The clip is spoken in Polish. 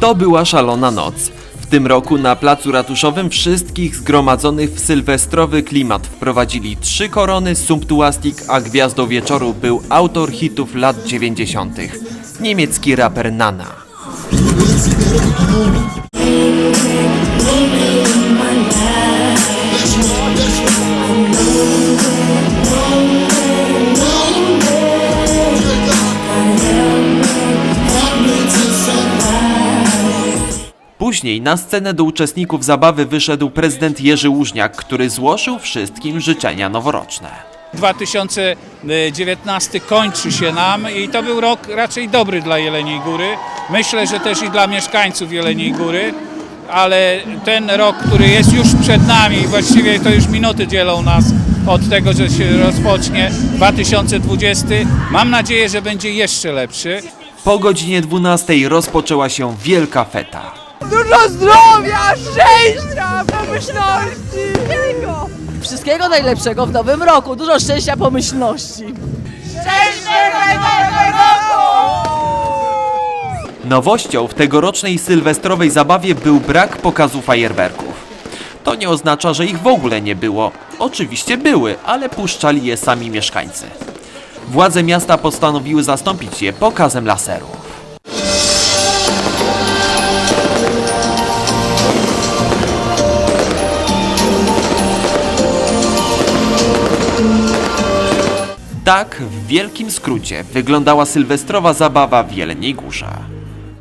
To była szalona noc. W tym roku na placu ratuszowym wszystkich zgromadzonych w sylwestrowy klimat wprowadzili trzy korony, sumptuastik, a gwiazdą wieczoru był autor hitów lat 90. Niemiecki raper Nana. Później na scenę do uczestników zabawy wyszedł prezydent Jerzy Łużniak, który złożył wszystkim życzenia noworoczne. 2019 kończy się nam i to był rok raczej dobry dla Jeleniej Góry. Myślę, że też i dla mieszkańców Jeleniej Góry, ale ten rok, który jest już przed nami, właściwie to już minuty dzielą nas od tego, że się rozpocznie 2020. Mam nadzieję, że będzie jeszcze lepszy. Po godzinie 12 rozpoczęła się wielka feta. Dużo zdrowia, szczęścia, pomyślności! Wszystkiego najlepszego w nowym roku. Dużo szczęścia, pomyślności. Szczęśliwego nowego roku! Nowością w tegorocznej sylwestrowej zabawie był brak pokazu fajerwerków. To nie oznacza, że ich w ogóle nie było. Oczywiście były, ale puszczali je sami mieszkańcy. Władze miasta postanowiły zastąpić je pokazem laserów. Tak, w wielkim skrócie, wyglądała sylwestrowa zabawa w Jeleniej Górze.